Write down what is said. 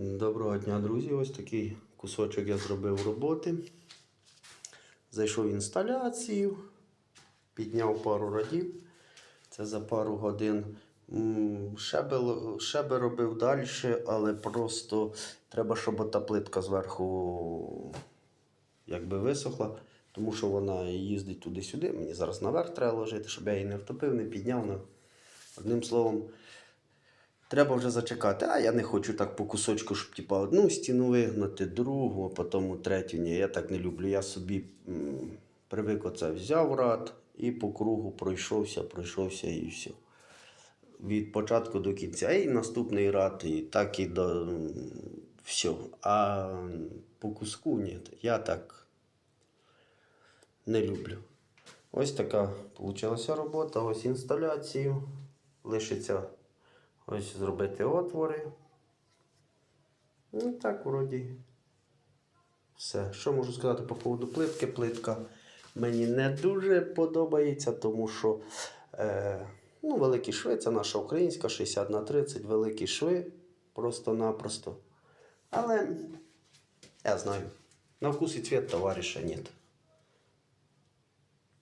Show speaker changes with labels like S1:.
S1: Доброго дня, друзі! Ось такий кусочок я зробив роботи. Зайшов в інсталяцію, підняв пару радів. Це за пару годин. Ще би, робив далі, але просто треба, щоб та плитка зверху якби висохла, тому що вона їздить туди-сюди. Мені зараз наверх треба ложити, щоб я її не втопив, не підняв. Одним словом, Треба вже зачекати. А я не хочу так по кусочку, щоб типа, одну стіну вигнати, другу, а потім третю. Ні, я так не люблю. Я собі м, привик оце взяв рад і по кругу пройшовся, пройшовся і все. Від початку до кінця. І наступний рад, і так і до все. А по куску ні. Я так не люблю. Ось така вийшла робота, ось інсталяцію. Лишиться ось зробити отвори. Ну так, вроді. Все. Що можу сказати по поводу плитки? Плитка мені не дуже подобається, тому що е, ну, великі шви, це наша українська 60 на 30, великі шви просто-напросто. Але я знаю, на вкус і цвет товариша нет.